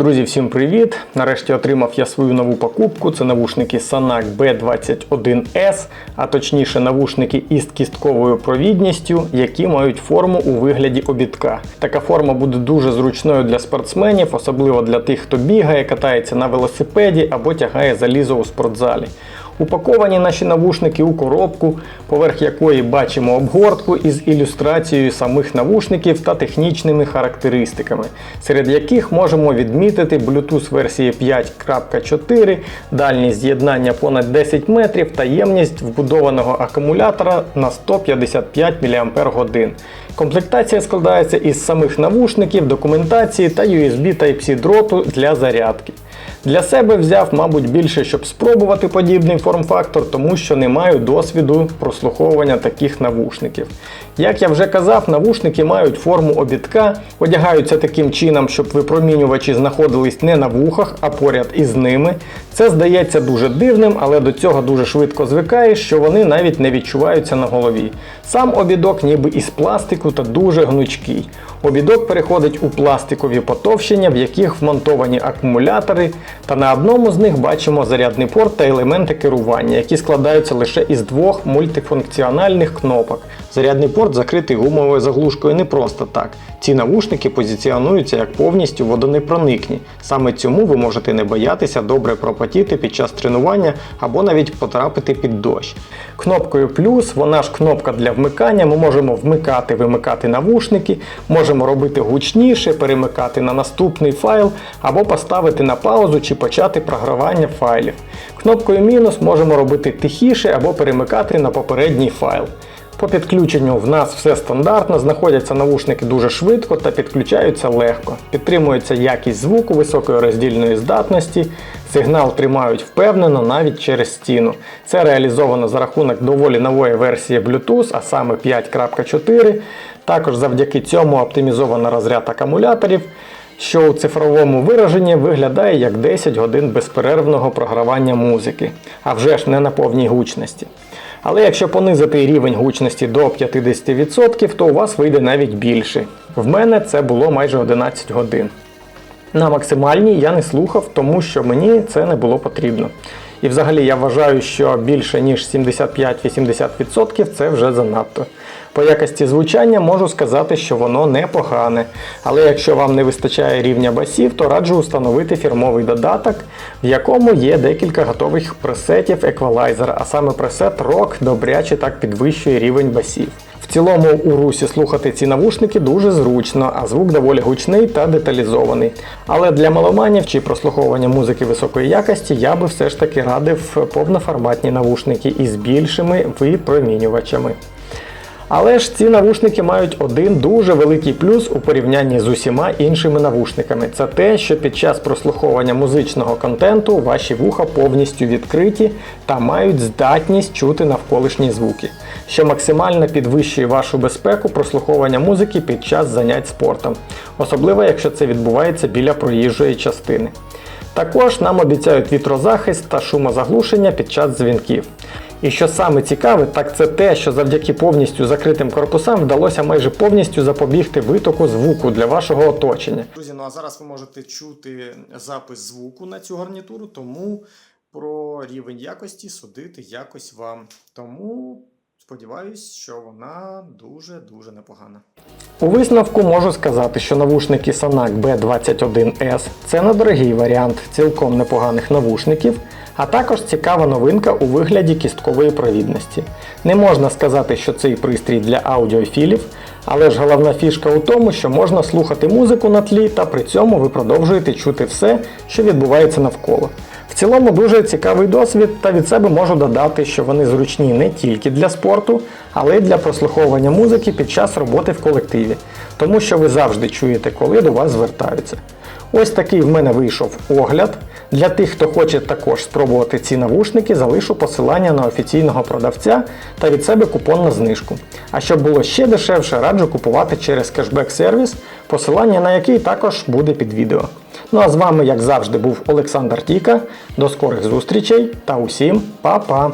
Друзі, всім привіт! Нарешті отримав я свою нову покупку. Це навушники Sanac B21S, а точніше навушники із кістковою провідністю, які мають форму у вигляді обідка. Така форма буде дуже зручною для спортсменів, особливо для тих, хто бігає, катається на велосипеді або тягає залізо у спортзалі. Упаковані наші навушники у коробку, поверх якої бачимо обгортку із ілюстрацією самих навушників та технічними характеристиками, серед яких можемо відмітити Bluetooth версії 5.4, дальність з'єднання понад 10 метрів та ємність вбудованого акумулятора на 155 мАч. Комплектація складається із самих навушників, документації та USB Type-C дроту для зарядки. Для себе взяв, мабуть, більше, щоб спробувати подібний форм-фактор, тому що не маю досвіду прослуховування таких навушників. Як я вже казав, навушники мають форму обідка, одягаються таким чином, щоб випромінювачі знаходились не на вухах, а поряд із ними. Це здається дуже дивним, але до цього дуже швидко звикаєш, що вони навіть не відчуваються на голові. Сам обідок ніби із пластику та дуже гнучкий. Обідок переходить у пластикові потовщення, в яких вмонтовані акумулятори, та на одному з них бачимо зарядний порт та елементи керування, які складаються лише із двох мультифункціональних кнопок. Зарядний порт закритий гумовою заглушкою не просто так. Ці навушники позиціонуються як повністю водонепроникні. Саме цьому ви можете не боятися добре пропотіти під час тренування або навіть потрапити під дощ. Кнопкою плюс, вона ж кнопка для вмикання. Ми можемо вмикати, вимикати навушники, можемо робити гучніше, перемикати на наступний файл або поставити на паузу чи почати програвання файлів. Кнопкою мінус можемо робити тихіше або перемикати на попередній файл. По підключенню в нас все стандартно, знаходяться навушники дуже швидко та підключаються легко. Підтримується якість звуку високої роздільної здатності, сигнал тримають впевнено навіть через стіну. Це реалізовано за рахунок доволі нової версії Bluetooth, а саме 5.4. Також завдяки цьому оптимізовано розряд акумуляторів. Що у цифровому вираженні виглядає як 10 годин безперервного програвання музики, а вже ж не на повній гучності. Але якщо понизити рівень гучності до 50%, то у вас вийде навіть більше. В мене це було майже 11 годин. На максимальній я не слухав, тому що мені це не було потрібно. І взагалі я вважаю, що більше ніж 75-80% це вже занадто. По якості звучання можу сказати, що воно непогане. Але якщо вам не вистачає рівня басів, то раджу установити фірмовий додаток, в якому є декілька готових пресетів еквалайзера, а саме пресет Rock добряче так підвищує рівень басів. В цілому у русі слухати ці навушники дуже зручно, а звук доволі гучний та деталізований. Але для маломанів чи прослуховування музики високої якості я би все ж таки радив повноформатні навушники із більшими випромінювачами. Але ж ці навушники мають один дуже великий плюс у порівнянні з усіма іншими навушниками. Це те, що під час прослуховування музичного контенту ваші вуха повністю відкриті та мають здатність чути навколишні звуки, що максимально підвищує вашу безпеку прослуховування музики під час занять спортом, особливо якщо це відбувається біля проїжджої частини. Також нам обіцяють вітрозахист та шумозаглушення під час дзвінків. І що саме цікаве, так це те, що завдяки повністю закритим корпусам вдалося майже повністю запобігти витоку звуку для вашого оточення. Друзі, ну а зараз ви можете чути запис звуку на цю гарнітуру, тому про рівень якості судити якось вам. Тому сподіваюсь, що вона дуже-дуже непогана. У висновку можу сказати, що навушники Sanac B21S це недорогий варіант цілком непоганих навушників, а також цікава новинка у вигляді кісткової провідності. Не можна сказати, що цей пристрій для аудіофілів, але ж головна фішка у тому, що можна слухати музику на тлі та при цьому ви продовжуєте чути все, що відбувається навколо. В цілому дуже цікавий досвід, та від себе можу додати, що вони зручні не тільки для спорту, але й для прослуховування музики під час роботи в колективі, тому що ви завжди чуєте, коли до вас звертаються. Ось такий в мене вийшов огляд. Для тих, хто хоче також спробувати ці навушники, залишу посилання на офіційного продавця та від себе купон на знижку. А щоб було ще дешевше, раджу купувати через кешбек-сервіс, посилання на який також буде під відео. Ну а з вами, як завжди, був Олександр Тіка. До скорих зустрічей та усім па-па!